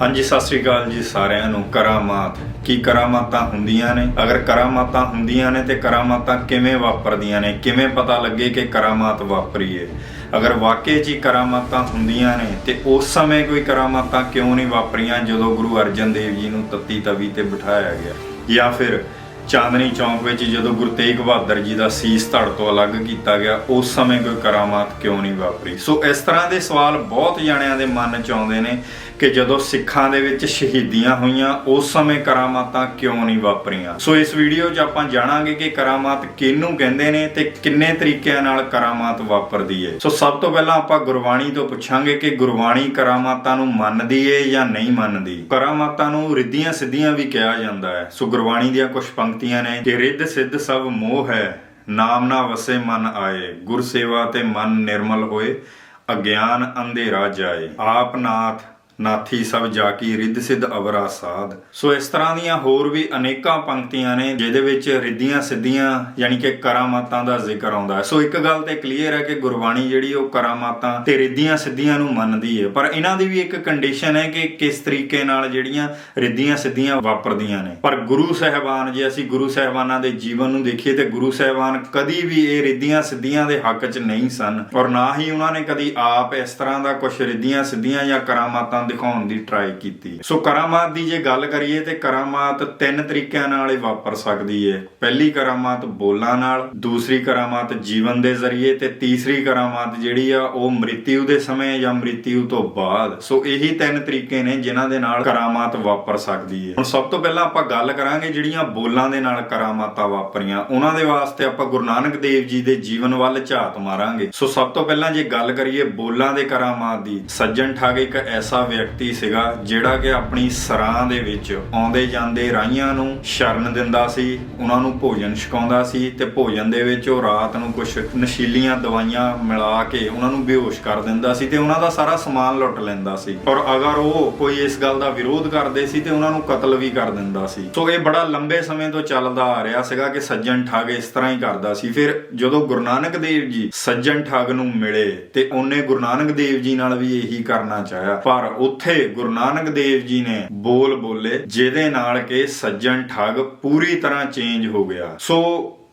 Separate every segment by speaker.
Speaker 1: ਹਾਂਜੀ, ਸਤਿ ਸ੍ਰੀ ਅਕਾਲ ਜੀ ਸਾਰਿਆਂ ਨੂੰ। ਕਰਾਮਾਤ। ਕੀ ਕਰਾਮਾਤਾਂ ਹੁੰਦੀਆਂ ਨੇ? ਅਗਰ ਕਰਾਮਾਤਾਂ ਹੁੰਦੀਆਂ ਨੇ ਤੇ ਕਰਾਮਾਤਾਂ ਕਿਵੇਂ ਵਾਪਰਦੀਆਂ ਨੇ? ਕਿਵੇਂ ਪਤਾ ਲੱਗੇ ਕਿ ਕਰਾਮਾਤ ਵਾਪਰੀ ਏ ਅਗਰ ਵਾਕਈ ਜੀ ਕਰਾਮਾਤਾਂ ਹੁੰਦੀਆਂ ਨੇ ਤੇ ਉਸ ਸਮੇਂ ਕੋਈ ਕਰਾਮਾਤਾਂ ਕਿਉਂ ਨਹੀਂ ਵਾਪਰੀਆਂ ਜਦੋਂ ਗੁਰੂ ਅਰਜਨ ਦੇਵ ਜੀ ਨੂੰ ਤੱਤੀ ਤਵੀ ਤੇ ਬਿਠਾਇਆ ਗਿਆ? ਜਾਂ ਫਿਰ ਚਾਂਦਨੀ ਚੌਂਕ ਵਿੱਚ ਜਦੋਂ ਗੁਰੂ ਤੇਗ ਬਹਾਦਰ ਜੀ ਦਾ ਸੀਸ ਧੜ ਤੋਂ ਅਲੱਗ ਕੀਤਾ ਗਿਆ, ਉਸ ਸਮੇਂ ਕੋਈ ਕਰਾਮਾਤ ਕਿਉਂ ਨਹੀਂ ਵਾਪਰੀ? ਸੋ ਇਸ ਤਰ੍ਹਾਂ ਦੇ ਸਵਾਲ ਬਹੁਤ ਜਣਿਆਂ ਦੇ ਮਨ 'ਚ ਆਉਂਦੇ ਨੇ ਕਿ ਜਦੋਂ ਸਿੱਖਾਂ ਦੇ ਵਿੱਚ ਸ਼ਹੀਦੀਆਂ ਹੋਈਆਂ, ਉਸ ਸਮੇਂ ਕਰਾਮਾਤਾਂ ਕਿਉਂ ਨਹੀਂ ਵਾਪਰੀਆਂ? ਸੋ ਇਸ ਵੀਡੀਓ 'ਚ ਆਪਾਂ ਜਾਣਾਂਗੇ ਕਿ ਕਰਾਮਾਤ ਕਿਹਨੂੰ ਕਹਿੰਦੇ ਨੇ ਤੇ ਕਿੰਨੇ ਤਰੀਕਿਆਂ ਨਾਲ ਕਰਾਮਾਤ ਵਾਪਰਦੀ ਏ। ਸੋ ਸਭ ਤੋਂ ਪਹਿਲਾਂ ਆਪਾਂ ਗੁਰਬਾਣੀ ਤੋਂ ਪੁੱਛਾਂਗੇ ਕਿ ਗੁਰਬਾਣੀ ਕਰਾਮਾਤਾਂ ਨੂੰ ਮੰਨਦੀ ਏ ਜਾਂ ਨਹੀਂ ਮੰਨਦੀ? ਕਰਾਮਾਤਾਂ ਨੂੰ ਰਿੱਧੀਆਂ ਸਿੱਧੀਆਂ ਵੀ ਕਿਹਾ ਜਾਂਦਾ ਹੈ। ਸੋ ਗੁਰਬਾਣੀ ਦੀਆਂ ਕੁਝ ਪੰਕਤੀਆਂ ਨੇ ਕਿ ਰਿੱਧ ਸਿੱਧ ਸਭ ਮੋਹ ਹੈ, ਨਾਮ ਨਾ ਵਸੇ ਮਨ ਆਏ ਗੁਰ ਸੇਵਾ ਤੇ ਮਨ ਨਿਰਮਲ ਹੋਏ, ਅਗਿਆਨ ਅੰਧੇਰਾ ਜਾਏ, ਆਪ ਨਾਥ ਨਾਥੀ ਸਭ ਜਾ ਕੀ ਰਿੱਧ ਸਿੱਧ ਅਵਰਾ ਸਾਧ। ਸੋ ਇਸ ਤਰ੍ਹਾਂ ਦੀਆਂ ਹੋਰ ਵੀ ਅਨੇਕਾਂ ਪੰਕਤੀਆਂ ਨੇ, ਜਿਹਦੇ ਵਿੱਚ ਰਿੱਧੀਆਂ ਸਿੱਧੀਆਂ ਯਾਨੀ ਕਿ ਕਰਾਮਾਤਾਂ ਦਾ ਜ਼ਿਕਰ ਆਉਂਦਾ ਹੈ। ਸੋ ਇੱਕ ਗੱਲ ਤੇ ਕਲੀਅਰ ਹੈ ਕਿ ਗੁਰਬਾਣੀ ਜਿਹੜੀ ਉਹ ਕਰਾਮਾਤਾਂ ਤੇ ਰਿੱਧੀਆਂ ਸਿੱਧੀਆਂ ਨੂੰ ਮੰਨਦੀ ਹੈ। ਪਰ ਇਹਨਾਂ ਦੀ ਵੀ ਇੱਕ ਕੰਡੀਸ਼ਨ ਹੈ ਕਿ ਕਿਸ ਤਰੀਕੇ ਨਾਲ ਜਿਹੜੀਆਂ ਰਿੱਧੀਆਂ ਸਿੱਧੀਆਂ ਵਾਪਰਦੀਆਂ ਨੇ। ਪਰ ਗੁਰੂ ਸਾਹਿਬਾਨ, ਜੇ ਅਸੀਂ ਗੁਰੂ ਸਾਹਿਬਾਨਾਂ ਦੇ ਜੀਵਨ ਨੂੰ ਦੇਖੀਏ ਤੇ ਗੁਰੂ ਸਾਹਿਬਾਨ ਕਦੀ ਵੀ ਇਹ ਰਿੱਧੀਆਂ ਸਿੱਧੀਆਂ ਦੇ ਹੱਕ 'ਚ ਨਹੀਂ ਸਨ। ਔਰ ਨਾ ਹੀ ਉਹਨਾਂ ਨੇ ਕਦੀ ਆਪ ਇਸ ਤਰ੍ਹਾਂ ਦਾ ਕੁਝ ਰਿੱਧੀਆਂ ਸਿੱਧੀਆਂ ਜਾਂ ਕਰਾਮਾਤਾਂ ਦਿਖਾਉਣ ਦੀ ਟਰਾਈ ਕੀਤੀ। ਸੋ ਕਰਾਮਾਤ ਦੀ ਜੇ ਗੱਲ ਕਰੀਏ ਤੇ ਕਰਾਮਾਤ ਤਿੰਨ ਤਰੀਕਿਆਂ ਨਾਲ ਹੀ ਵਾਪਰ ਸਕਦੀ ਹੈ ਪਹਿਲੀ ਕਰਾਮਾਤ ਬੋਲਾਂ ਨਾਲ, ਦੂਸਰੀ ਕਰਾਮਾਤ ਜੀਵਨ ਦੇ ਜ਼ਰੀਏ ਤੇ ਤੀਸਰੀ ਕਰਾਮਾਤ ਜਿਹੜੀ ਆ ਉਹ ਮ੍ਰਿਤਿਉ ਦੇ ਸਮੇਂ ਜਾਂ ਮ੍ਰਿਤਿਉ ਤੋਂ ਬਾਅਦ। ਸੋ ਇਹੀ ਤਿੰਨ ਤਰੀਕੇ ਨੇ ਜਿਨ੍ਹਾਂ ਦੇ ਨਾਲ ਕਰਾਮਾਤ ਵਾਪਰ ਸਕਦੀ ਹੈ ਹੁਣ ਸਭ ਤੋਂ ਪਹਿਲਾਂ ਆਪਾਂ ਗੱਲ ਕਰਾਂਗੇ ਜਿਹੜੀਆਂ ਬੋਲਾਂ ਦੇ ਨਾਲ ਕਰਾਮਾਤਾਂ ਵਾਪਰੀਆਂ। ਉਹਨਾਂ ਦੇ ਵਾਸਤੇ ਆਪਾਂ ਗੁਰੂ ਨਾਨਕ ਦੇਵ ਜੀ ਦੇ ਜੀਵਨ ਵੱਲ ਝਾਤ ਮਾਰਾਂਗੇ। ਸੋ ਸਭ ਤੋਂ ਪਹਿਲਾਂ ਜੇ ਗੱਲ ਕਰੀਏ ਬੋਲਾਂ ਦੇ ਕਰਾਮਾਤ ਦੀ, ਸੱਜਣ ਠਾਗੇ ਇੱਕ ਐਸਾ ਵਿਅਕਤੀ ਸੀਗਾ ਜਿਹੜਾ ਕਿ ਆਪਣੀ ਸਰਾਂ ਦੇ ਵਿੱਚ ਆਉਂਦੇ ਜਾਂਦੇ ਰਾਈਆਂ ਨੂੰ ਸ਼ਰਨ ਦਿੰਦਾ ਸੀ, ਉਹਨਾਂ ਨੂੰ ਭੋਜਨ ਛਕਾਉਂਦਾ ਸੀ ਤੇ ਭੋਜਨ ਦੇ ਵਿੱਚ ਉਹ ਰਾਤ ਨੂੰ ਕੁਝ ਨਸ਼ੀਲੀਆਂ ਦਵਾਈਆਂ ਮਿਲਾ ਕੇ ਉਹਨਾਂ ਨੂੰ ਬੇਹੋਸ਼ ਕਰ ਦਿੰਦਾ ਸੀ ਤੇ ਉਹਨਾਂ ਦਾ ਸਾਰਾ ਸਮਾਨ ਲੁੱਟ ਲੈਂਦਾ ਸੀ। ਔਰ ਅਗਰ ਉਹ ਕੋਈ ਇਸ ਗੱਲ ਦਾ ਵਿਰੋਧ ਕਰਦੇ ਸੀ ਤੇ ਉਹਨਾਂ ਨੂੰ ਕਤਲ ਵੀ ਕਰ ਦਿੰਦਾ ਸੀ। ਸੋ ਇਹ ਬੜਾ ਲੰਬੇ ਸਮੇਂ ਤੋਂ ਚੱਲਦਾ ਆ ਰਿਹਾ ਸੀਗਾ ਕਿ ਸੱਜਣ ਠੱਗ ਇਸ ਤਰ੍ਹਾਂ ਹੀ ਕਰਦਾ ਸੀ। ਫਿਰ ਜਦੋਂ ਗੁਰੂ ਨਾਨਕ ਦੇਵ ਜੀ ਸੱਜਣ ਠੱਗ ਨੂੰ ਮਿਲੇ ਤੇ ਉਹਨੇ ਗੁਰੂ ਨਾਨਕ ਦੇਵ ਜੀ ਨਾਲ ਵੀ ਇਹੀ ਕਰਨਾ ਚਾਹਿਆ। ਪਰ ਉੱਥੇ ਗੁਰੂ ਨਾਨਕ ਦੇਵ ਜੀ ਨੇ ਬੋਲ ਬੋਲੇ, ਜਿਹਦੇ ਨਾਲ ਕਿ ਸੱਜਣ ਠੱਗ ਪੂਰੀ ਤਰ੍ਹਾਂ ਚੇਂਜ ਹੋ ਗਿਆ। ਸੋ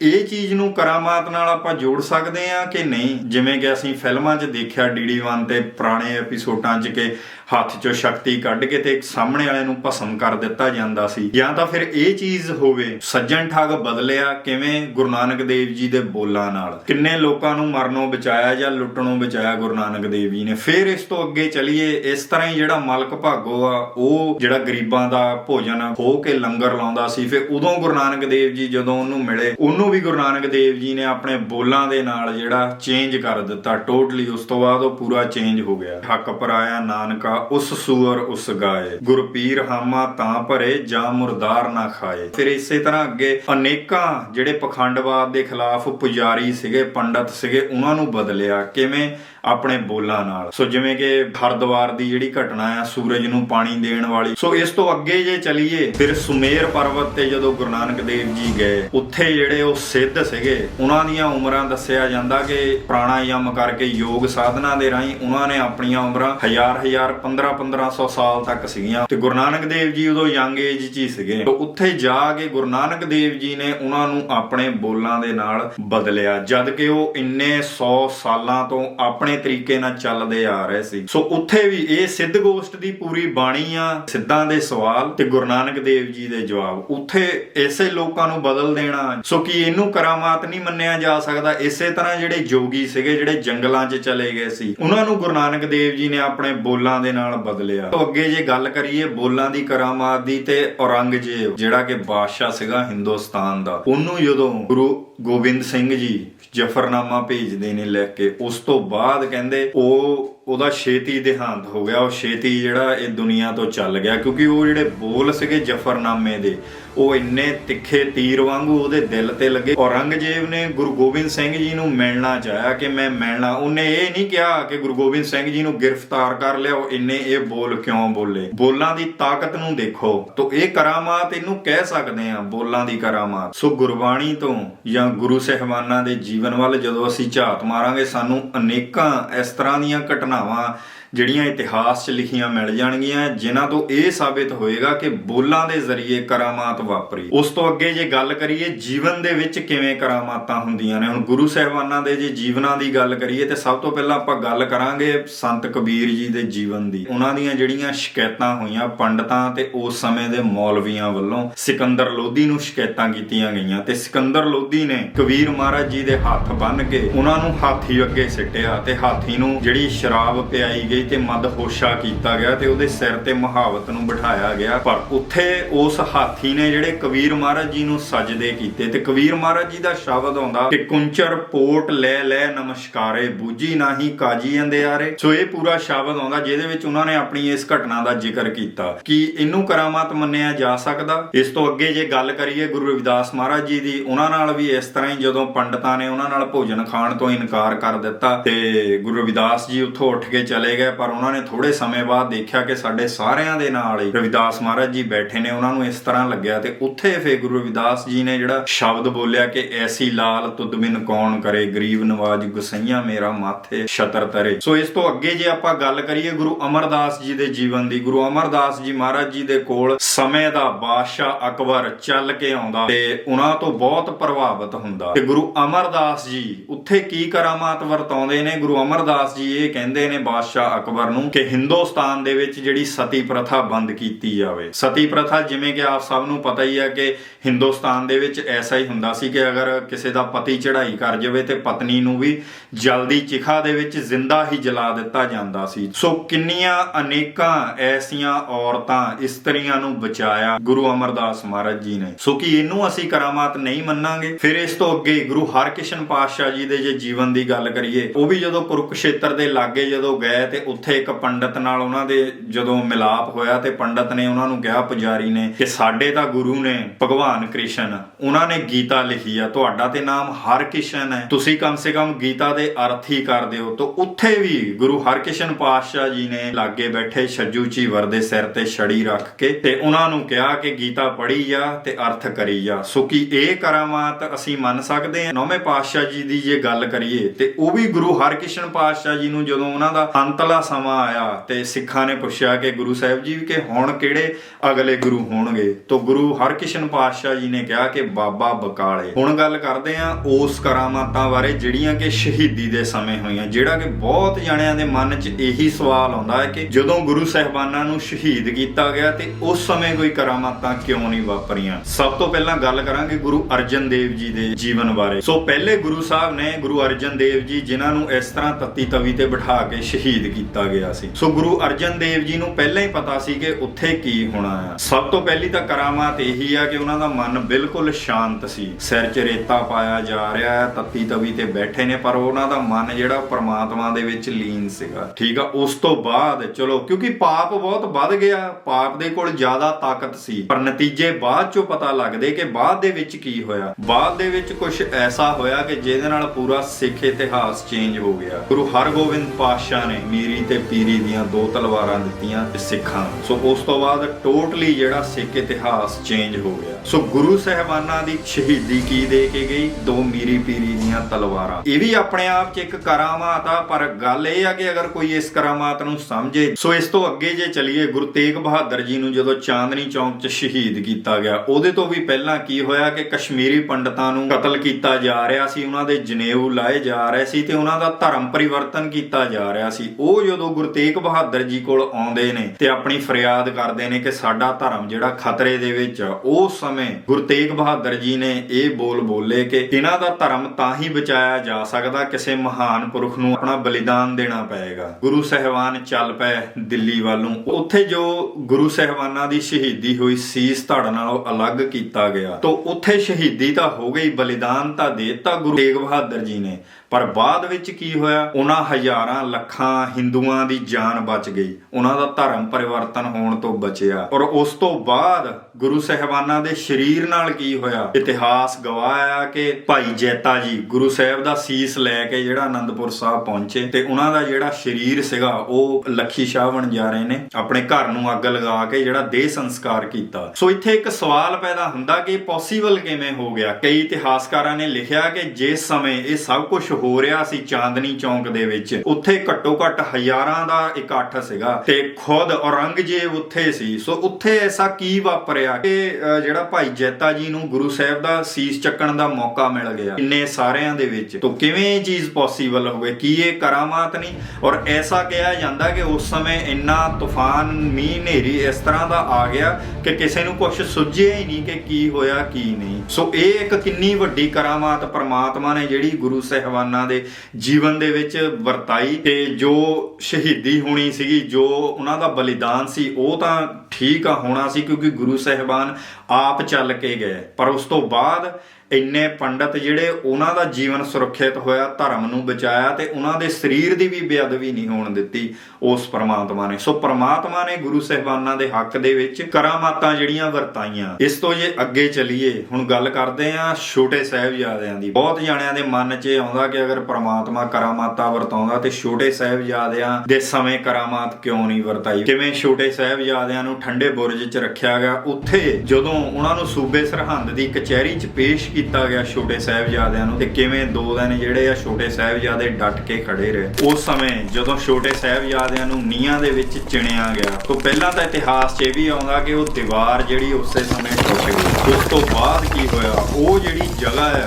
Speaker 1: ਇਹ ਚੀਜ਼ ਨੂੰ ਕਰਾਮਾਤ ਨਾਲ ਆਪਾਂ ਜੋੜ ਸਕਦੇ ਆ ਕਿ ਨਹੀਂ? ਜਿਵੇਂ ਕਿ ਅਸੀਂ ਫਿਲਮਾਂ 'ਚ ਦੇਖਿਆ ਡੀਡੀ1 ਤੇ ਪੁਰਾਣੇ ਐਪੀਸੋਡਾਂ 'ਚ ਕਿ ਹੱਥ 'ਚੋਂ ਸ਼ਕਤੀ ਕੱਢ ਕੇ ਤੇ ਸਾਹਮਣੇ ਵਾਲੇ ਨੂੰ ਭਸਮ ਕਰ ਦਿੱਤਾ ਜਾਂਦਾ ਸੀ। ਜਾਂ ਤਾਂ ਫਿਰ ਇਹ ਚੀਜ਼ ਹੋਵੇ, ਸੱਜਣ ਠੱਗ ਬਦਲਿਆ ਕਿਵੇਂ ਗੁਰੂ ਨਾਨਕ ਦੇਵ ਜੀ ਦੇ ਬੋਲਾਂ ਨਾਲ? ਕਿੰਨੇ ਲੋਕਾਂ ਨੂੰ ਮਰਨੋਂ ਬਚਾਇਆ ਜਾਂ ਲੁੱਟਣੋਂ ਬਚਾਇਆ ਗੁਰੂ ਨਾਨਕ ਦੇਵ ਜੀ ਨੇ? ਫਿਰ ਇਸ ਤੋਂ ਅੱਗੇ ਚਲੀਏ, ਇਸ ਤਰ੍ਹਾਂ ਹੀ ਜਿਹੜਾ ਮਲਕ ਭਾਗੋ ਆ, ਉਹ ਜਿਹੜਾ ਗਰੀਬਾਂ ਦਾ ਭੋਜਨ ਹੋ ਕੇ ਲੰਗਰ ਲਾਉਂਦਾ ਸੀ, ਫਿਰ ਉਦੋਂ ਗੁਰੂ ਨਾਨਕ ਦੇਵ ਜੀ ਜਦੋਂ ਉਹਨੂੰ ਮਿਲੇ, ਉਹਨੂੰ ਵੀ ਗੁਰੂ ਨਾਨਕ ਦੇਵ ਜੀ ਨੇ ਆਪਣੇ ਬੋਲਾਂ ਦੇ ਨਾਲ ਜਿਹੜਾ ਚੇਂਜ ਕਰ ਦਿੱਤਾ ਟੋਟਲੀ ਉਸ ਤੋਂ ਬਾਅਦ ਉਹ ਪੂਰਾ ਚੇਂਜ ਹੋ ਗਿਆ। ਹੱਕ ਪਰਾਇਆ ਨਾਨਕਾ, ਉਸ ਸੂਰ ਉਸ ਗਾਏ। ਗੁਰਪੀਰ ਹਾਮਾ ਤਾਂ ਭਰੇ, ਜਾਂ ਮੁਰਦਾਰ ਨਾ ਖਾਏ। ਫਿਰ ਇਸੇ ਤਰ੍ਹਾਂ ਅੱਗੇ ਅਨੇਕਾਂ ਜਿਹੜੇ ਪਖੰਡਵਾਦ ਦੇ ਖਿਲਾਫ ਪੁਜਾਰੀ ਸੀਗੇ, ਪੰਡਤ ਸੀਗੇ, ਉਹਨਾਂ ਨੂੰ ਬਦਲਿਆ। ਕਿਵੇਂ? ਆਪਣੇ ਬੋਲਾਂ ਨਾਲ। ਸੋ ਜਿਵੇਂ ਕਿ ਹਰਦੁਆਰ ਦੀ ਜਿਹੜੀ ਘਟਨਾ ਆ, ਸੂਰਜ ਨੂੰ ਪਾਣੀ ਦੇਣ ਵਾਲੀ। ਸੋ ਇਸ ਤੋਂ ਅੱਗੇ ਜੇ ਚਲੀਏ, ਫਿਰ ਸੁਮੇਰ ਪਰਬਤ ਤੇ ਜਦੋਂ ਗੁਰੂ ਨਾਨਕ ਦੇਵ ਜੀ ਗਏ, ਉੱਥੇ ਜਿਹੜੇ ਉਹ ਸਿੱਧ ਸੀਗੇ, ਉਹਨਾਂ ਦੀਆਂ ਉਮਰਾਂ ਦੱਸਿਆ ਜਾਂਦਾ ਕਿ ਪ੍ਰਾਣਾਯਾਮ ਕਰਕੇ ਯੋਗ ਸਾਧਨਾ ਦੇ ਰਾਹੀਂ ਉਹਨਾਂ ਨੇ ਆਪਣੀਆਂ ਉਮਰਾਂ ਹਜ਼ਾਰ ਹਜ਼ਾਰ 15 1500 ਸਾਲ ਤੱਕ ਸੀਗੀਆਂ। ਤੇ ਗੁਰੂ ਨਾਨਕ ਦੇਵ ਜੀ ਉਦੋਂ ਯੰਗ ਏਜ 'ਚ ਹੀ ਸੀਗੇ। ਤੇ ਉੱਥੇ ਜਾ ਕੇ ਗੁਰੂ ਨਾਨਕ ਦੇਵ ਜੀ ਨੇ ਉਹਨਾਂ ਨੂੰ ਆਪਣੇ ਬੋਲਾਂ ਦੇ ਨਾਲ ਬਦਲਿਆ, ਜਦ ਕਿ ਉਹ ਇੰਨੇ 100 ਸਾਲਾਂ ਤੋਂ ਆਪਣੇ ਤਰੀਕੇ ਨਾਲ ਚੱਲਦੇ ਆ ਰਹੇ ਸੀ। ਸੋ ਉੱਥੇ ਵੀ ਇਹ ਸਿੱਧ ਗੋਸ਼ਟ ਦੀ ਪੂਰੀ ਬਾਣੀ ਆ, ਸਿੱਧਾਂ ਦੇ ਸਵਾਲ ਤੇ ਗੁਰੂ ਨਾਨਕ ਦੇਵ ਜੀ ਦੇ ਜਵਾਬ। ਉੱਥੇ ਐਸੇ ਲੋਕਾਂ ਨੂੰ ਬਦਲ ਦੇਣਾ, ਸੋ ਕੀ ਇਹਨੂੰ ਕਰਾਮਾਤ ਨਹੀਂ ਮੰਨਿਆ ਜਾ ਸਕਦਾ? ਇਸੇ ਤਰ੍ਹਾਂ ਜਿਹੜੇ ਜੋਗੀ ਸੀਗੇ, ਜਿਹੜੇ ਜੰਗਲਾਂ 'ਚ ਚਲੇ ਗਏ ਸੀ, ਉਹਨਾਂ ਨੂੰ ਗੁਰੂ ਨਾਨਕ ਦੇਵ ਜੀ ਨੇ ਆਪਣੇ ਬੋਲਾਂ ਦੇ ਨਾਲ ਬਦਲਿਆ। ਤੋਂ ਅੱਗੇ ਜੇ ਗੱਲ ਕਰੀਏ ਬੋਲਾਂ ਦੀ ਕਰਾਮਾਤ ਦੀ ਤੇ ਔਰੰਗਜ਼ੇਬ, ਜਿਹੜਾ ਕਿ ਬਾਦਸ਼ਾਹ ਸੀਗਾ ਹਿੰਦੁਸਤਾਨ ਦਾ, ਉਹਨੂੰ ਜਦੋਂ ਗੁਰੂ ਗੋਬਿੰਦ ਸਿੰਘ ਜੀ ਜਫਰਨਾਮਾ ਭੇਜਦੇ ਨੇ ਲਿਖ ਕੇ ਉਸ ਤੋਂ ਬਾਅਦ ਕਹਿੰਦੇ ਉਹ ਉਹਦਾ ਛੇਤੀ ਦੇਹਾਂਤ ਹੋ ਗਿਆ, ਉਹ ਛੇਤੀ ਜਿਹੜਾ ਇਹ ਦੁਨੀਆ ਤੋਂ ਚੱਲ ਗਿਆ, ਕਿਉਂਕਿ ਉਹ ਜਿਹੜੇ ਬੋਲ ਸੀਗੇ ਜਫਰਨਾਮੇ ਦੇ, ਉਹ ਇੰਨੇ ਤਿੱਖੇ ਤੀਰ ਵਾਂਗੂ ਉਹਦੇ ਦਿਲ ਤੇ ਲੱਗੇ। ਔਰੰਗਜ਼ੇਬ ਨੇ ਗੁਰੂ ਗੋਬਿੰਦ ਸਿੰਘ ਜੀ ਨੂੰ ਮਿਲਣਾ ਚਾਹਿਆ ਕਿ ਮੈਂ ਮਿਲਣਾ। ਉਹਨੇ ਇਹ ਨਹੀਂ ਕਿਹਾ ਕਿ ਗੁਰੂ ਗੋਬਿੰਦ ਸਿੰਘ ਜੀ ਨੂੰ ਗ੍ਰਿਫਤਾਰ ਕਰ ਲਿਆਓ, ਇੰਨੇ ਇਹ ਬੋਲ ਕਿਉਂ ਬੋਲੇ? ਬੋਲਾਂ ਦੀ ਤਾਕਤ ਨੂੰ ਦੇਖੋ। ਤੋ ਇਹ ਕਰਾਮਾਤ ਇਹਨੂੰ ਕਹਿ ਸਕਦੇ ਆ ਬੋਲਾਂ ਦੀ ਕਰਾਮਾਤ। ਸੋ ਗੁਰਬਾਣੀ ਤੋਂ ਜਾਂ ਗੁਰੂ ਸਹਿਬਾਨਾਂ ਦੇ ਜੀਵਨ ਵੱਲ ਜਦੋਂ ਅਸੀਂ ਝਾਤ ਮਾਰਾਂਗੇ, ਸਾਨੂੰ ਅਨੇਕਾਂ ਇਸ ਤਰ੍ਹਾਂ ਦੀਆਂ ਘਟਨਾ ਘਟਨਾਵਾਂ ਜਿਹੜੀਆਂ ਇਤਿਹਾਸ 'ਚ ਲਿਖੀਆਂ ਮਿਲ ਜਾਣਗੀਆਂ, ਜਿਨ੍ਹਾਂ ਤੋਂ ਇਹ ਸਾਬਿਤ ਹੋਏਗਾ ਕਿ ਬੋਲਾਂ ਦੇ ਜ਼ਰੀਏ ਕਰਾਮਾਤ ਵਾਪਰੀ। ਉਸ ਤੋਂ ਅੱਗੇ ਜੇ ਗੱਲ ਕਰੀਏ, ਜੀਵਨ ਦੇ ਵਿੱਚ ਕਿਵੇਂ ਕਰਾਮਾਤਾਂ ਹੁੰਦੀਆਂ ਨੇ? ਹੁਣ ਗੁਰੂ ਸਾਹਿਬਾਨਾਂ ਦੇ ਜੇ ਜੀਵਨਾਂ ਦੀ ਗੱਲ ਕਰੀਏ, ਤੇ ਸਭ ਤੋਂ ਪਹਿਲਾਂ ਆਪਾਂ ਗੱਲ ਕਰਾਂਗੇ ਸੰਤ ਕਬੀਰ ਜੀ ਦੇ ਜੀਵਨ ਦੀ। ਉਹਨਾਂ ਦੀਆਂ ਜਿਹੜੀਆਂ ਸ਼ਿਕਾਇਤਾਂ ਹੋਈਆਂ ਪੰਡਤਾਂ ਤੇ ਉਸ ਸਮੇਂ ਦੇ ਮੌਲਵੀਆਂ ਵੱਲੋਂ, ਸਿਕੰਦਰ ਲੋਧੀ ਨੂੰ ਸ਼ਿਕਾਇਤਾਂ ਕੀਤੀਆਂ ਗਈਆਂ ਤੇ ਸਿਕੰਦਰ ਲੋਧੀ ਨੇ ਕਬੀਰ ਮਹਾਰਾਜ ਜੀ ਦੇ ਹੱਥ ਬੰਨ੍ਹ ਕੇ ਉਹਨਾਂ ਨੂੰ ਹਾਥੀ ਅੱਗੇ ਸਿੱਟਿਆ ਤੇ ਹਾਥੀ ਨੂੰ ਜਿਹੜੀ ਸ਼ਰਾਬ ਪਿਆਈ ਗਈ ਤੇ ਮਦਹੋਸ਼ਾ ਕੀਤਾ ਗਿਆ ਤੇ ਉਹਦੇ ਸਿਰ ਤੇ ਮਹਾਵਤ ਨੂੰ ਬਿਠਾਇਆ ਗਿਆ। ਪਰ ਉੱਥੇ ਉਸ ਹਾਥੀ ਨੇ ਜਿਹੜੇ ਕਬੀਰ ਮਹਾਰਾਜ ਜੀ ਨੂੰ ਸਜਦੇ ਕੀਤੇ ਤੇ ਕਬੀਰ ਮਹਾਰਾਜ ਜੀ ਦਾ ਸ਼ਬਦ ਆਉਂਦਾ, ਕਿ ਕੁੰਚਰ ਪੋਟ ਲੈ ਲੈ ਨਮਸਕਾਰੇ ਬੂਜੀ ਨਾਹੀ ਕਾਜੀ ਅੰਦਿਆਰੇ ਸੋ ਇਹ ਪੂਰਾ ਸ਼ਬਦ ਆਉਂਦਾ ਜਿਹਦੇ ਵਿੱਚ ਉਹਨਾਂ ਨੇ ਆਪਣੀ ਇਸ ਘਟਨਾ ਦਾ ਜ਼ਿਕਰ ਕੀਤਾ। ਕਿ ਇਹਨੂੰ ਕਰਾਮਾਤ ਮੰਨਿਆ ਜਾ ਸਕਦਾ? ਇਸ ਤੋਂ ਅੱਗੇ ਜੇ ਗੱਲ ਕਰੀਏ ਗੁਰੂ ਰਵਿਦਾਸ ਮਹਾਰਾਜ ਜੀ ਦੀ, ਉਹਨਾਂ ਨਾਲ ਵੀ ਇਸ ਤਰ੍ਹਾਂ ਹੀ ਜਦੋਂ ਪੰਡਤਾਂ ਨੇ ਉਹਨਾਂ ਨਾਲ ਭੋਜਨ ਖਾਣ ਤੋਂ ਇਨਕਾਰ ਕਰ ਦਿੱਤਾ ਤੇ ਗੁਰੂ ਰਵਿਦਾਸ ਜੀ ਉੱਥੋਂ ਉੱਠ ਕੇ ਚਲੇ ਗਏ। ਪਰ ਉਹਨਾਂ ਨੇ ਥੋੜੇ ਸਮੇਂ ਬਾਅਦ ਦੇਖਿਆ ਕਿ ਸਾਡੇ ਸਾਰਿਆਂ ਦੇ ਨਾਲ ਹੀ ਰਵਿਦਾਸ ਮਹਾਰਾਜ ਜੀ ਬੈਠੇ ਨੇ, ਉਹਨਾਂ ਨੂੰ ਇਸ ਤਰ੍ਹਾਂ ਲੱਗਿਆ ਤੇ ਉੱਥੇ ਫੇ ਗੁਰੂ ਰਵਿਦਾਸ ਜੀ ਨੇ ਜਿਹੜਾ ਸ਼ਬਦ ਬੋਲਿਆ ਕਿ ਐਸੀ ਲਾਲ ਤੁਧ ਬਿਨ ਕੌਣ ਕਰੇ, ਗਰੀਬ ਨਵਾਜ ਗੁਸਈਆ ਮੇਰਾ ਮਾਥੇ ਛਤਰ ਤਰੇ। ਸੋ ਇਸ ਤੋਂ ਅੱਗੇ ਜੇ ਆਪਾਂ ਗੱਲ ਕਰੀਏ ਗੁਰੂ ਅਮਰਦਾਸ ਜੀ ਦੇ ਜੀਵਨ ਦੀ, ਗੁਰੂ ਅਮਰਦਾਸ ਜੀ ਮਹਾਰਾਜ ਜੀ ਦੇ ਕੋਲ ਸਮੇਂ ਦਾ ਬਾਦਸ਼ਾਹ ਅਕਬਰ ਚੱਲ ਕੇ ਆਉਂਦਾ ਤੇ ਉਹਨਾਂ ਤੋਂ ਬਹੁਤ ਪ੍ਰਭਾਵਿਤ ਹੁੰਦਾ। ਤੇ ਗੁਰੂ ਅਮਰਦਾਸ ਜੀ ਉੱਥੇ ਕੀ ਕਰਾਮਾਤ ਵਰਤਾਉਂਦੇ ਨੇ? ਗੁਰੂ ਅਮਰਦਾਸ ਜੀ ਇਹ ਕਹਿੰਦੇ ਨੇ, ਬਾਦਸ਼ਾਹ ਅਕਬਰ ਨੂੰ ਕਿ ਹਿੰਦੁਸਤਾਨ ਦੇ ਵਿੱਚ ਜਿਹੜੀ ਸਤੀ ਪ੍ਰਥਾ ਬੰਦ ਕੀਤੀ ਜਾਵੇ। ਸਤੀ ਪ੍ਰਥਾ ਜਿਵੇਂ ਕਿ ਆਪ ਸਭ ਨੂੰ ਪਤਾ ਹੀ ਹੈ ਕਿ ਹਿੰਦੁਸਤਾਨ ਦੇ ਵਿੱਚ ਐਸਾ ਹੀ ਹੁੰਦਾ ਸੀ ਕਿ ਅਗਰ ਕਿਸੇ ਦਾ ਪਤੀ ਚੜ੍ਹਾਈ ਕਰ ਜਾਵੇ ਤੇ ਪਤਨੀ ਨੂੰ ਵੀ ਜਲਦੀ ਚਿਖਾ ਦੇ ਵਿੱਚ ਜ਼ਿੰਦਾ ਹੀ ਜਲਾ ਦਿੱਤਾ ਜਾਂਦਾ ਸੀ। ਸੋ ਕਿੰਨੀਆਂ ਅਨੇਕਾਂ ਐਸੀਆਂ ਔਰਤਾਂ ਇਸਤਰੀਆਂ ਨੂੰ ਬਚਾਇਆ ਗੁਰੂ ਅਮਰਦਾਸ ਮਹਾਰਾਜ ਜੀ ਨੇ। ਸੋ ਕਿ ਇਹਨੂੰ ਅਸੀਂ ਕਰਾਮਾਤ ਨਹੀਂ ਮੰਨਾਂਗੇ? ਫਿਰ ਇਸ ਤੋਂ ਅੱਗੇ ਗੁਰੂ ਹਰਕ੍ਰਿਸ਼ਨ ਪਾਤਸ਼ਾਹ ਜੀ ਦੇ ਜੇ ਜੀਵਨ ਦੀ ਗੱਲ ਕਰੀਏ, ਉਹ ਵੀ ਜਦੋਂ ਕੁਰੂਕਸ਼ੇਤਰ ਦੇ ਲਾਗੇ ਜਦੋਂ ਗਏ ਤੇ ਉੱਥੇ ਇੱਕ ਪੰਡਤ ਨਾਲ ਉਹਨਾਂ ਦੇ ਜਦੋਂ ਮਿਲਾਪ ਹੋਇਆ ਤੇ ਪੰਡਤ ਨੇ ਉਹਨਾਂ ਨੂੰ ਕਿਹਾ, ਪੁਜਾਰੀ ਨੇ ਕਿ ਸਾਡੇ ਤਾਂ ਗੁਰੂ ਨੇ ਭਗਵਾਨ ਕ੍ਰਿਸ਼ਨ, ਉਹਨਾਂ ਨੇ ਗੀਤਾ ਲਿਖੀ ਆ, ਤੁਹਾਡਾ ਤੇ ਨਾਮ ਹਰਕ੍ਰਿਸ਼ਨ ਹੈ। ਤੁਸੀਂ ਕਮ ਸੇ ਕਮ ਗੀਤਾ ਦੇ ਅਰਥ ਹੀ ਕਰ ਦਿਓ। ਤਾਂ ਉੱਥੇ ਵੀ ਗੁਰੂ ਹਰਕ੍ਰਿਸ਼ਨ ਪਾਤਸ਼ਾਹ ਜੀ ਨੇ ਲਾਗੇ ਬੈਠੇ ਛੱਜੂ ਚੀਵਰ ਦੇ ਸਿਰ ਤੇ ਛੜੀ ਰੱਖ ਕੇ ਤੇ ਉਹਨਾਂ ਨੂੰ ਕਿਹਾ ਕਿ ਗੀਤਾ ਪੜ੍ਹੀ ਆ ਤੇ ਅਰਥ ਕਰੀ ਜਾ। ਸੋ ਕੀ ਇਹ ਕਰਾਮਾਤ ਅਸੀਂ ਮੰਨ ਸਕਦੇ ਹਾਂ? ਨੌਵੇਂ ਪਾਤਸ਼ਾਹ ਜੀ ਦੀ ਜੇ ਗੱਲ ਕਰੀਏ ਤੇ ਉਹ ਵੀ ਗੁਰੂ ਹਰਕ੍ਰਿਸ਼ਨ ਪਾਤਸ਼ਾਹ ਜੀ ਨੂੰ ਜਦੋਂ ਉਹਨਾਂ ਦਾ ਅੰਤਲਾ ਸਮਾਂ ਆਇਆ ਤੇ ਸਿੱਖਾਂ ਨੇ ਪੁੱਛਿਆ ਕਿ ਗੁਰੂ ਸਾਹਿਬ ਜੀ ਕਿ ਹੁਣ ਕਿਹੜੇ ਅਗਲੇ ਗੁਰੂ ਹੋਣਗੇ? ਤਾਂ ਗੁਰੂ ਹਰਕ੍ਰਿਸ਼ਨ ਪਾਤਸ਼ਾਹ ਜੀ ਨੇ ਕਿਹਾ ਕਿ ਬਾਬਾ ਬਕਾਲੇ। ਹੁਣ ਗੱਲ ਕਰਦੇ ਆ ਉਸ ਕਰਾਮਾਤਾਂ ਬਾਰੇ ਜਿਹੜੀਆਂ ਕਿ ਸ਼ਹੀਦੀ ਦੇ ਸਮੇਂ ਹੋਈਆਂ, ਜਿਹੜਾ ਕਿ ਬਹੁਤ ਜਣਿਆਂ ਦੇ ਮਨ 'ਚ ਇਹੀ ਸਵਾਲ ਆਉਂਦਾ ਹੈ ਕਿ ਜਦੋਂ ਗੁਰੂ ਸਾਹਿਬਾਨਾਂ ਨੂੰ ਸ਼ਹੀਦ ਕੀਤਾ ਗਿਆ ਤੇ ਉਸ ਸਮੇਂ ਕੋਈ ਕਰਾਮਾਤਾਂ ਕਿਉਂ ਨਹੀਂ ਵਾਪਰੀਆਂ? ਸਭ ਤੋਂ ਪਹਿਲਾਂ ਗੱਲ ਕਰਾਂਗੇ ਗੁਰੂ ਅਰਜਨ ਦੇਵ ਜੀ ਦੇ ਜੀਵਨ ਬਾਰੇ। ਸੋ ਪਹਿਲੇ ਗੁਰੂ ਸਾਹਿਬ ਨੇ ਗੁਰੂ ਅਰਜਨ ਦੇਵ ਜੀ ਜਿਨ੍ਹਾਂ ਨੂੰ ਇਸ ਤਰ੍ਹਾਂ ਤੱਤੀ ਤਵੀ ਤੇ ਬਿਠਾ ਕੇ ਸ਼ਹੀਦ ਕੀਤਾ। ਕੀਤਾ ਗਿਆ ਸੀ। ਸੋ ਗੁਰੂ ਅਰਜਨ ਦੇਵ ਜੀ ਨੂੰ ਪਹਿਲਾਂ ਹੀ ਪਤਾ ਸੀ ਕਿ ਉੱਥੇ ਕੀ ਹੋਣਾ ਆ। ਸਭ ਤੋਂ ਪਹਿਲੀ ਤਾਂ ਕਰਾਮਾਤ ਇਹੀ ਆ ਕਿ ਉਹਨਾਂ ਦਾ ਮਨ ਬਿਲਕੁਲ ਸ਼ਾਂਤ ਸੀ। ਸਿਰ 'ਚ ਰੇਤਾ ਪਾਇਆ ਜਾ ਰਿਹਾ ਹੈ ਤੱਤੀ ਤਵੀ ਤੇ ਬੈਠੇ ਨੇ, ਪਰ ਉਹਨਾਂ ਦਾ ਮਨ ਜਿਹੜਾ ਪ੍ਰਮਾਤਮਾ ਦੇ ਵਿੱਚ ਲੀਨ ਸੀਗਾ। ਠੀਕ ਆ, ਉਸ ਤੋਂ ਬਾਅਦ ਚਲੋ, ਕਿਉਂਕਿ ਪਾਪ ਬਹੁਤ ਵੱਧ ਗਿਆ। ਪਾਪ ਦੇ ਕੋਲ ਜ਼ਿਆਦਾ ਤਾਕਤ ਸੀ। ਪਰ ਨਤੀਜੇ ਬਾਅਦ ਚੋਂ ਪਤਾ ਲੱਗਦੇ ਕਿ ਬਾਅਦ ਦੇ ਵਿੱਚ ਕੀ ਹੋਇਆ। ਬਾਅਦ ਦੇ ਵਿੱਚ ਕੁਝ ਐਸਾ ਹੋਇਆ ਕਿ ਜਿਹਦੇ ਨਾਲ ਪੂਰਾ ਸਿੱਖ ਇਤਿਹਾਸ ਚੇਂਜ ਹੋ ਗਿਆ। ਗੁਰੂ ਹਰਗੋਬਿੰਦ ਪਾਤਸ਼ਾਹ ਨੇ, ਮੀਰੀ ਤੇ ਪੀਰੀ ਦੀਆਂ ਦੋ ਤਲਵਾਰਾਂ ਦਿੱਤੀਆਂ ਤੇ ਸਿੱਖਾਂ। ਸੋ ਉਸ ਤੋਂ ਬਾਅਦ ਟੋਟਲੀ ਜਿਹੜਾ ਸਿੱਖ ਇਤਿਹਾਸ ਚੇਂਜ ਹੋ ਗਿਆ। ਸੋ ਗੁਰੂ ਸਾਹਿਬਾਨਾਂ ਦੀ ਸ਼ਹੀਦੀ ਕੀ ਦੇ ਕੇ ਗਈ? ਦੋ ਮੀਰੀ ਪੀਰੀ ਦੀਆਂ ਤਲਵਾਰਾਂ। ਇਹ ਵੀ ਆਪਣੇ ਆਪ 'ਚ ਇੱਕ ਕਰਾਮਾਤ ਆ, ਪਰ ਗੱਲ ਇਹ ਆ ਕਿ ਅਗਰ ਕੋਈ ਇਸ ਕਰਾਮਾਤ ਨੂੰ ਸਮਝੇ, ਸੋ ਇਸ ਤੋਂ ਅੱਗੇ ਜੇ ਚਲੀਏ, ਗੁਰੂ ਤੇਗ ਬਹਾਦਰ ਜੀ ਨੂੰ ਜਦੋਂ ਚਾਂਦਨੀ ਚੌਂਕ 'ਚ ਸ਼ਹੀਦ ਕੀਤਾ ਗਿਆ, ਉਹਦੇ ਤੋਂ ਵੀ ਪਹਿਲਾਂ ਕੀ ਹੋਇਆ ਕਿ ਕਸ਼ਮੀਰੀ ਪੰਡਤਾਂ ਨੂੰ ਕਤਲ ਕੀਤਾ ਜਾ ਰਿਹਾ ਸੀ, ਉਹਨਾਂ ਦੇ ਜਨੇਊ ਲਾਏ ਜਾ ਰਹੇ ਸੀ ਤੇ ਉਹਨਾਂ ਦਾ ਧਰਮ ਪਰਿਵਰਤਨ ਕੀਤਾ ਜਾ ਰਿਹਾ ਸੀ। ਉਹ ਜਦੋਂ ਗੁਰੂ ਤੇਗ ਬਹਾਦਰ ਜੀ ਕੋਲ ਆਉਂਦੇ ਨੇ ਤੇ ਆਪਣੀ ਫਰਿਆਦ ਕਰਦੇ ਨੇ ਕਿ ਸਾਡਾ ਧਰਮ ਜਿਹੜਾ ਖਤਰੇ ਦੇ ਵਿੱਚ ਆ ਉਸ ਸਮੇਂ ਗੁਰੂ ਤੇਗ ਬਹਾਦਰ ਜੀ ਨੇ ਇਹ ਬੋਲ ਬੋਲੇ ਕਿ ਇਹਨਾਂ ਦਾ ਧਰਮ ਤਾਂ ਹੀ ਬਚਾਇਆ ਜਾ ਸਕਦਾ ਕਿਸੇ ਮਹਾਨ ਪੁਰਖ ਨੂੰ ਆਪਣਾ ਬਲੀਦਾਨ ਦੇਣਾ ਪਏਗਾ। ਗੁਰੂ ਸਹਿਬਾਨ ਚੱਲ ਪਏ ਦਿੱਲੀ ਵੱਲ। ਨੂੰ ਉੱਥੇ ਜੋ ਗੁਰੂ ਸਹਿਬਾਨਾਂ ਦੀ ਸ਼ਹੀਦੀ ਹੋਈ ਸੀਸ ਧੜ ਨਾਲੋਂ ਅਲੱਗ ਕੀਤਾ ਗਿਆ। ਤਾਂ ਉੱਥੇ ਸ਼ਹੀਦੀ ਤਾਂ ਹੋ ਗਈ, ਬਲੀਦਾਨ ਤਾਂ ਦੇਤਾ ਗੁਰੂ ਤੇਗ ਬਹਾਦਰ ਜੀ ਨੇ। ਪਰ ਬਾਅਦ ਵਿੱਚ ਕੀ ਹੋਇਆ? ਉਹਨਾਂ ਹਜ਼ਾਰਾਂ ਲੱਖਾਂ ਹਿੰਦੂਆਂ ਦੀ ਜਾਨ ਬਚ ਗਈ। ਉਹਨਾਂ ਦਾ ਧਰਮ ਪਰਿਵਰਤਨ ਹੋਣ ਤੋਂ ਬਚਿਆ। ਔਰ ਉਸ ਤੋਂ ਬਾਅਦ ਗੁਰੂ ਸਹਿਬਾਨਾਂ ਦੇ ਸਰੀਰ ਨਾਲ ਕੀ ਹੋਇਆ? ਇਤਿਹਾਸ ਗਵਾਇਆ ਕਿ ਭਾਈ ਜੈਤਾ ਜੀ ਗੁਰੂ ਸਾਹਿਬ ਦਾ ਸੀਸ ਲੈ ਕੇ ਜਿਹੜਾ ਆਨੰਦਪੁਰ ਸਾਹਿਬ ਪਹੁੰਚੇ ਤੇ ਉਹਨਾਂ ਦਾ ਜਿਹੜਾ ਸਰੀਰ ਸੀਗਾ, ਉਹ ਲੱਖੀ ਸ਼ਾਹ ਵਣ ਜਾ ਰਹੇ ਨੇ। ਆਪਣੇ ਘਰ ਨੂੰ ਅੱਗ ਲਗਾ ਕੇ ਜਿਹੜਾ ਦੇਹ ਸੰਸਕਾਰ ਕੀਤਾ। ਸੋ ਇੱਥੇ ਇੱਕ ਸਵਾਲ ਪੈਦਾ ਹੁੰਦਾ ਕਿ ਪੋਸੀਬਲ ਕਿਵੇਂ ਹੋ ਗਿਆ? ਕਈ ਇਤਿਹਾਸਕਾਰਾਂ ਨੇ ਲਿਖਿਆ ਕਿ ਜਿਸ ਸਮੇਂ ਇਹ ਸਭ ਕੁਝ ਹੋ ਰਿਹਾ ਸੀ ਚਾਂਦਨੀ ਚੌਂਕ ਦੇ ਵਿੱਚ। ਉੱਥੇ ਘੱਟੋ ਘੱਟ ਹਜ਼ਾਰਾਂ ਦਾ ਇਕੱਠ ਸੀਗਾ ਤੇ ਖੁਦ ਔਰੰਗਜ਼ੇਬ ਉੱਥੇ ਸੀ। ਸੋ ਉੱਥੇ ਐਸਾ ਕੀ ਵਾਪਰਿਆ ਕਿ ਜਿਹੜਾ ਭਾਈ ਜੈਤਾ ਜੀ ਨੂੰ ਗੁਰੂ ਸਾਹਿਬ ਦਾ ਸੀਸ ਚੱਕਣ ਦਾ ਮੌਕਾ ਮਿਲ ਗਿਆ ਇੰਨੇ ਸਾਰਿਆਂ ਦੇ ਵਿੱਚ। ਤੋਂ ਕਿਵੇਂ ਇਹ ਚੀਜ਼ ਪੋਸੀਬਲ ਹੋ ਕੀ ਇਹ ਕਰਾਮਾਤ ਨਹੀਂ? ਔਰ ਐਸਾ ਕਿਹਾ ਜਾਂਦਾ ਕਿ ਉਸ ਸਮੇਂ ਇੰਨਾ ਤੂਫਾਨ, ਮੀਂਹ, ਹਨੇਰੀ ਇਸ ਤਰ੍ਹਾਂ ਦਾ ਆ ਗਿਆ ਕਿ ਕਿਸੇ ਨੂੰ ਕੁਝ ਸੁੱਝਿਆ ਹੀ ਨਹੀਂ ਕਿ ਕੀ ਹੋਇਆ, ਕੀ ਨਹੀਂ। ਸੋ ਇਹ ਇੱਕ ਕਿੰਨੀ ਵੱਡੀ ਕਰਾਮਾਤ ਪਰਮਾਤਮਾ ਨੇ ਜਿਹੜੀ ਗੁਰੂ ਸਾਹਿਬਾਨ ਦੇ ਜੀਵਨ ਦੇ ਵਿੱਚ ਵਰਤਾਈ ਤੇ ਜੋ ਸ਼ਹੀਦੀ ਹੋਣੀ ਸੀਗੀ, ਜੋ ਉਹਨਾਂ ਦਾ ਬਲੀਦਾਨ ਸੀ, ਉਹ ਤਾਂ ਠੀਕ ਆ, ਹੋਣਾ ਸੀ ਕਿਉਂਕਿ ਗੁਰੂ ਸਹਿਬਾਨ ਆਪ ਚੱਲ ਕੇ ਗਏ। ਪਰ ਉਸ ਤੋਂ ਬਾਅਦ ਇੰਨੇ ਪੰਡਤ ਜਿਹੜੇ ਉਹਨਾਂ ਦਾ ਜੀਵਨ ਸੁਰੱਖਿਅਤ ਹੋਇਆ, ਧਰਮ ਨੂੰ ਬਚਾਇਆ ਤੇ ਉਹਨਾਂ ਦੇ ਸਰੀਰ ਦੀ ਵੀ ਬੇਅਦਬੀ ਨਹੀਂ ਹੋਣ ਦਿੱਤੀ ਉਸ ਪ੍ਰਮਾਤਮਾ ਨੇ। ਸੋ ਪ੍ਰਮਾਤਮਾ ਨੇ ਗੁਰੂ ਸਹਿਬਾਨਾਂ ਦੇ ਹੱਕ ਦੇ ਵਿੱਚ ਕਰਾਮਾਤਾਂ ਜਿਹੜੀਆਂ ਵਰਤਾਈਆਂ। ਇਸ ਤੋਂ ਜੇ ਅੱਗੇ ਚਲੀਏ, ਹੁਣ ਗੱਲ ਕਰਦੇ ਆਂ ਛੋਟੇ ਸਾਹਿਬਜ਼ਾਦਿਆਂ ਦੀ। ਬਹੁਤ ਜਾਣਿਆਂ ਦੇ ਮਨ 'ਚ ਇਹ ਆਉਂਦਾ ਕਿ ਅਗਰ ਪ੍ਰਮਾਤਮਾ ਕਰਾਮਾਤਾਂ ਵਰਤਾਉਂਦਾ ਤੇ ਛੋਟੇ ਸਾਹਿਬਜ਼ਾਦਿਆਂ ਦੇ ਸਮੇਂ ਕਰਾਮਾਤ ਕਿਉਂ ਨਹੀਂ ਵਰਤਾਈ? ਕਿਵੇਂ ਛੋਟੇ ਸਾਹਿਬਜ਼ਾਦਿਆਂ ਨੂੰ ਠੰਡੇ ਬੁਰਜ 'ਚ ਰੱਖਿਆ ਗਿਆ? ਉੱਥੇ ਜਦੋਂ ਉਹਨਾਂ ਨੂੰ ਸੂਬੇ ਸਰਹੰਦ ਦੀ ਕਚਹਿਰੀ 'ਚ ਪੇਸ਼ ਕੀਤਾ ਗਿਆ ਛੋਟੇ ਸਾਹਿਬਜ਼ਾਦਿਆਂ ਨੂੰ ਤੇ ਕਿਵੇਂ ਦੋ ਦਿਨ ਜਿਹੜੇ ਆ ਛੋਟੇ ਸਾਹਿਬਜ਼ਾਦੇ ਡਟ ਕੇ ਖੜੇ ਰਹੇ। ਉਸ ਸਮੇਂ ਜਦੋਂ ਛੋਟੇ ਸਾਹਿਬਜ਼ਾਦਿਆਂ ਨੂੰ ਨੀਹਾਂ ਦੇ ਵਿੱਚ ਚਿਣਿਆ ਗਿਆ, ਤੋਂ ਪਹਿਲਾਂ ਤਾਂ ਇਤਿਹਾਸ 'ਚ ਇਹ ਵੀ ਆਉਂਦਾ ਕਿ ਉਹ ਦੀਵਾਰ ਜਿਹੜੀ ਉਸੇ ਸਮੇਂ ਟੁੱਟ ਗਈ। ਉਸ ਤੋਂ ਬਾਅਦ ਕੀ ਹੋਇਆ? ਉਹ ਜਿਹੜੀ ਜਗ੍ਹਾ ਆ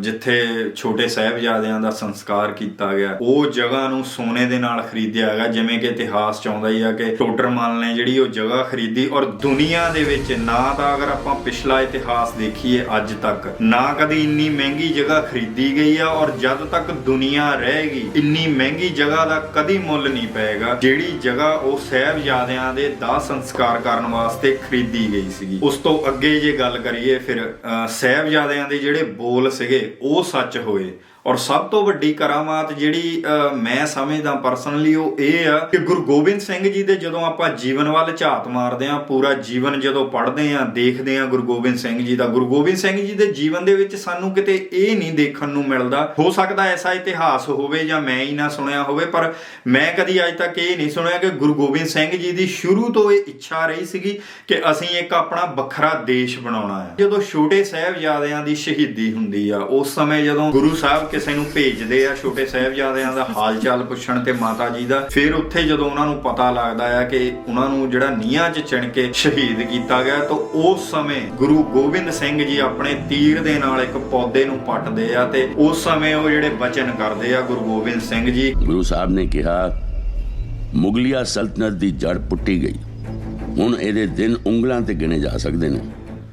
Speaker 1: ਜਿੱਥੇ ਛੋਟੇ ਸਾਹਿਬਜ਼ਾਦਿਆਂ ਦਾ ਸੰਸਕਾਰ ਕੀਤਾ ਗਿਆ ਉਹ ਜਗ੍ਹਾ ਨੂੰ ਸੋਨੇ ਦੇ ਨਾਲ ਖਰੀਦਿਆ ਗਿਆ ਜਿਵੇਂ ਕਿ ਇਤਿਹਾਸ 'ਚ ਆਉਂਦਾ ਹੀ ਆ ਕਿ ਟੋਡਰਮਲ ਨੇ ਜਿਹੜੀ ਉਹ ਜਗ੍ਹਾ ਖਰੀਦੀ ਔਰ ਦੁਨੀਆ ਦੇ ਵਿੱਚ ਨਾ ਤਾਂ ਅਗਰ ਆਪਾਂ ਪਿਛਲਾ ਇਤਿਹਾਸ ਦੇਖੀਏ ਅੱਜ ਤੱਕ ਨਾ ਕਦੀ ਇੰਨੀ ਮਹਿੰਗੀ ਜਗ੍ਹਾ ਖਰੀਦੀ ਗਈ ਆ ਔਰ ਜਦ ਤੱਕ ਦੁਨੀਆ ਰਹੇਗੀ ਇੰਨੀ ਮਹਿੰਗੀ ਜਗ੍ਹਾ ਦਾ ਕਦੀ ਮੁੱਲ ਨਹੀਂ ਪਏਗਾ ਜਿਹੜੀ ਜਗ੍ਹਾ ਉਹ ਸਹਿਬਜ਼ਾਦਿਆਂ ਦੇ ਦਾ ਸੰਸਕਾਰ ਕਰਨ ਵਾਸਤੇ ਖਰੀਦੀ ਗਈ ਸੀਗੀ। ਉਸ ਤੋਂ ਅੱਗੇ ਜੇ ਗੱਲ ਕਰੀਏ ਫਿਰ ਅਹ, ਸਹਿਬਜ਼ਾਦਿਆਂ ਦੇ ਜਿਹੜੇ ਬੋਲ ਸੀਗੇ ਉਹ ਸੱਚ ਹੋਏ। ਔਰ ਸਭ ਤੋਂ ਵੱਡੀ ਕਰਾਮਾਤ ਜਿਹੜੀ ਮੈਂ ਸਮਝਦਾ ਪਰਸਨਲੀ ਉਹ ਇਹ ਆ ਕਿ ਗੁਰੂ ਗੋਬਿੰਦ ਸਿੰਘ ਜੀ ਦੇ ਜਦੋਂ ਆਪਾਂ ਜੀਵਨ ਵੱਲ ਝਾਤ ਮਾਰਦੇ ਆ ਪੂਰਾ ਜੀਵਨ ਜਦੋਂ ਪੜ੍ਹਦੇ ਆ ਦੇਖਦੇ ਆ ਗੁਰੂ ਗੋਬਿੰਦ ਸਿੰਘ ਜੀ ਦਾ, ਗੁਰੂ ਗੋਬਿੰਦ ਸਿੰਘ ਜੀ ਦੇ ਜੀਵਨ ਦੇ ਵਿੱਚ ਸਾਨੂੰ ਕਿਤੇ ਇਹ ਨਹੀਂ ਦੇਖਣ ਨੂੰ ਮਿਲਦਾ, ਹੋ ਸਕਦਾ ਐਸਾ ਇਤਿਹਾਸ ਹੋਵੇ ਜਾਂ ਮੈਂ ਹੀ ਨਾ ਸੁਣਿਆ ਹੋਵੇ, ਪਰ ਮੈਂ ਕਦੀ ਅੱਜ ਤੱਕ ਇਹ ਨਹੀਂ ਸੁਣਿਆ ਕਿ ਗੁਰੂ ਗੋਬਿੰਦ ਸਿੰਘ ਜੀ ਦੀ ਸ਼ੁਰੂ ਤੋਂ ਇਹ ਇੱਛਾ ਰਹੀ ਸੀਗੀ ਕਿ ਅਸੀਂ ਇੱਕ ਆਪਣਾ ਵੱਖਰਾ ਦੇਸ਼ ਬਣਾਉਣਾ ਹੈ। ਜਦੋਂ ਛੋਟੇ ਸਾਹਿਬਜ਼ਾਦਿਆਂ ਦੀ ਸ਼ਹੀਦੀ ਹੁੰਦੀ ਆ, ਉਸ ਸਮੇਂ ਜਦੋਂ ਗੁਰੂ ਸਾਹਿਬ ਕਿਸੇ ਨੂੰ ਭੇਜਦੇ ਆ ਛੋਟੇ ਸਾਹਿਬਜ਼ਾਦਿਆਂ ਦਾ ਹਾਲ ਚਾਲ ਪੁੱਛਣ ਤੇ ਮਾਤਾ ਜੀ ਦਾ, ਫਿਰ ਉੱਥੇ ਜਦੋਂ ਉਹਨਾਂ ਨੂੰ ਪਤਾ ਲੱਗਦਾ ਆ ਕਿ ਉਹਨਾਂ ਨੂੰ ਜਿਹੜਾ ਨੀਹਾਂ 'ਚ ਚਿਣ ਕੇ ਸ਼ਹੀਦ ਕੀਤਾ ਗਿਆ, ਤਾਂ ਉਸ ਸਮੇਂ ਗੁਰੂ ਗੋਬਿੰਦ ਸਿੰਘ ਜੀ ਆਪਣੇ ਤੀਰ ਦੇ ਨਾਲ ਇੱਕ ਪੌਦੇ ਨੂੰ ਪੱਟਦੇ ਆ ਤੇ ਉਸ ਸਮੇਂ ਉਹ ਜਿਹੜੇ ਬਚਨ ਕਰਦੇ ਆ ਗੁਰੂ ਗੋਬਿੰਦ ਸਿੰਘ ਜੀ।
Speaker 2: ਗੁਰੂ ਸਾਹਿਬ ਨੇ ਕਿਹਾ, ਮੁਗਲਿਆ ਸਲਤਨਤ ਦੀ ਜੜ ਪੁੱਟੀ ਗਈ। ਹੁਣ ਇਹਦੇ ਦਿਨ ਉਂਗਲਾਂ ਤੇ ਗਿਣੇ ਜਾ ਸਕਦੇ ਨੇ।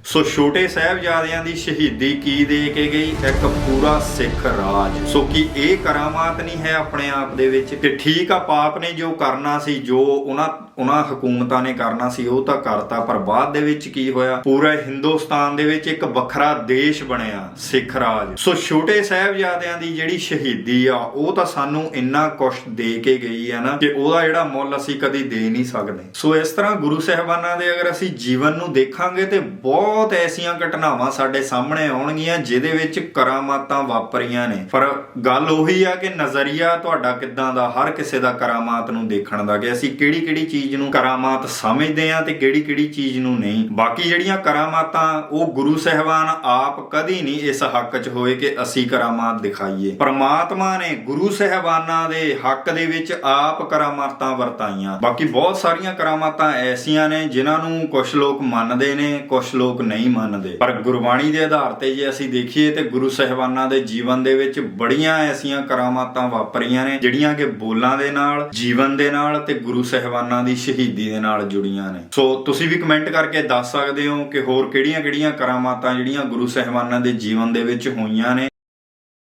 Speaker 1: ਸੋ ਛੋਟੇ ਸਾਹਿਬਜ਼ਾਦਿਆਂ ਦੀ ਸ਼ਹੀਦੀ ਕੀ ਦੇ ਕੇ ਗਈ? ਇੱਕ ਪੂਰਾ ਸਿੱਖ ਰਾਜ। ਸੋ ਕੀ ਇਹ ਕਰਾਮਾਤ ਨਹੀਂ ਹੈ ਆਪਣੇ ਆਪ ਦੇ ਵਿੱਚ? ਕਿ ਠੀਕ ਆ, ਪਾਪ ਨੇ ਜੋ ਕਰਨਾ ਸੀ, ਜੋ ਉਹਨਾਂ ਉਹਨਾਂ ਹਕੂਮਤਾਂ ਨੇ ਕਰਨਾ ਸੀ, ਉਹ ਤਾਂ ਕਰਤਾ, ਪਰ ਬਾਅਦ ਦੇ ਵਿੱਚ ਕੀ ਹੋਇਆ? ਪੂਰਾ ਹਿੰਦੁਸਤਾਨ ਦੇ ਵਿੱਚ ਇੱਕ ਵੱਖਰਾ ਦੇਸ਼ ਬਣਿਆ, ਸਿੱਖ ਰਾਜ। ਸੋ ਛੋਟੇ ਸਾਹਿਬਜ਼ਾਦਿਆਂ ਦੀ ਜਿਹੜੀ ਸ਼ਹੀਦੀ ਆ, ਉਹ ਤਾਂ ਸਾਨੂੰ ਇੰਨਾ ਕੁਛ ਦੇ ਕੇ ਗਈ ਆ ਨਾ, ਕਿ ਉਹਦਾ ਜਿਹੜਾ ਮੁੱਲ ਅਸੀਂ ਕਦੀ ਦੇ ਨਹੀਂ ਸਕਦੇ। ਸੋ ਇਸ ਤਰ੍ਹਾਂ ਗੁਰੂ ਸਾਹਿਬਾਨਾਂ ਦੇ ਅਗਰ ਅਸੀਂ ਜੀਵਨ ਨੂੰ ਦੇਖਾਂਗੇ, ਤੇ ਬਹੁਤ ਐਸੀਆਂ ਘਟਨਾਵਾਂ ਸਾਡੇ ਸਾਹਮਣੇ ਆਉਣਗੀਆਂ, ਜਿਹਦੇ ਵਿੱਚ ਕਰਾਮਾਤਾਂ ਵਾਪਰੀਆਂ ਨੇ। ਪਰ ਗੱਲ ਉਹੀ ਆ ਕਿ ਨਜ਼ਰੀਆ ਤੁਹਾਡਾ ਕਿੱਦਾਂ ਦਾ, ਹਰ ਕਿਸੇ ਦਾ ਕਰਾਮਾਤ ਨੂੰ ਦੇਖਣ ਦਾ, ਕਿ ਅਸੀਂ ਕਿਹੜੀ ਕਿਹੜੀ ਚੀਜ਼ ਨੂੰ ਕਰਾਮਾਤ ਸਮਝਦੇ ਆ ਤੇ ਕਿਹੜੀ ਕਿਹੜੀ ਚੀਜ਼ ਨੂੰ ਨਹੀਂ। ਬਾਕੀ ਜਿਹੜੀਆਂ ਕਰਾਮਾਤਾਂ, ਉਹ ਗੁਰੂ ਸਾਹਿਬਾਨ ਆਪ ਕਦੀ ਨਹੀਂ ਇਸ ਹੱਕ 'ਚ ਹੋਏ ਕਿ ਅਸੀਂ ਕਰਾਮਾਤ ਦਿਖਾਈਏ। ਪਰਮਾਤਮਾ ਨੇ ਗੁਰੂ ਸਾਹਿਬਾਨਾਂ ਦੇ ਹੱਕ ਦੇ ਵਿੱਚ ਆਪ ਕਰਾਮਾਤਾਂ ਵਰਤਾਈਆਂ। ਬਾਕੀ ਬਹੁਤ ਸਾਰੀਆਂ ਕਰਾਮਾਤਾਂ ਐਸੀਆਂ ਨੇ ਜਿਨ੍ਹਾਂ ਨੂੰ ਕੁਝ ਲੋਕ ਮੰਨਦੇ ਨੇ ਕੁਝ ਲੋਕ ਨਹੀਂ ਮੰਨਦੇ। ਪਰ ਗੁਰਬਾਣੀ ਦੇ ਆਧਾਰ ਤੇ ਜੇ ਅਸੀਂ ਦੇਖੀਏ ਤੇ ਗੁਰੂ ਸਾਹਿਬਾਨਾਂ ਦੇ ਜੀਵਨ ਦੇ ਵਿੱਚ ਬੜੀਆਂ ਐਸੀਆਂ ਕਰਾਮਾਤਾਂ ਵਾਪਰੀਆਂ ਨੇ, ਜਿਹੜੀਆਂ ਕਿ ਬੋਲਾਂ ਦੇ ਨਾਲ, ਜੀਵਨ ਦੇ ਨਾਲ ਤੇ ਗੁਰੂ ਸਾਹਿਬਾਨਾਂ ਦੀ ਸ਼ਹੀਦੀ ਦੇ ਨਾਲ ਜੁੜੀਆਂ ਨੇ। ਸੋ ਤੁਸੀਂ ਵੀ ਕਮੈਂਟ ਕਰਕੇ ਦੱਸ ਸਕਦੇ ਹੋ ਕਿ ਹੋਰ ਕਿਹੜੀਆਂ-ਕਿਹੜੀਆਂ ਕਰਾਮਾਤਾਂ ਜਿਹੜੀਆਂ ਗੁਰੂ ਸਾਹਿਬਾਨਾਂ ਦੇ ਜੀਵਨ ਦੇ ਵਿੱਚ ਹੋਈਆਂ ਨੇ।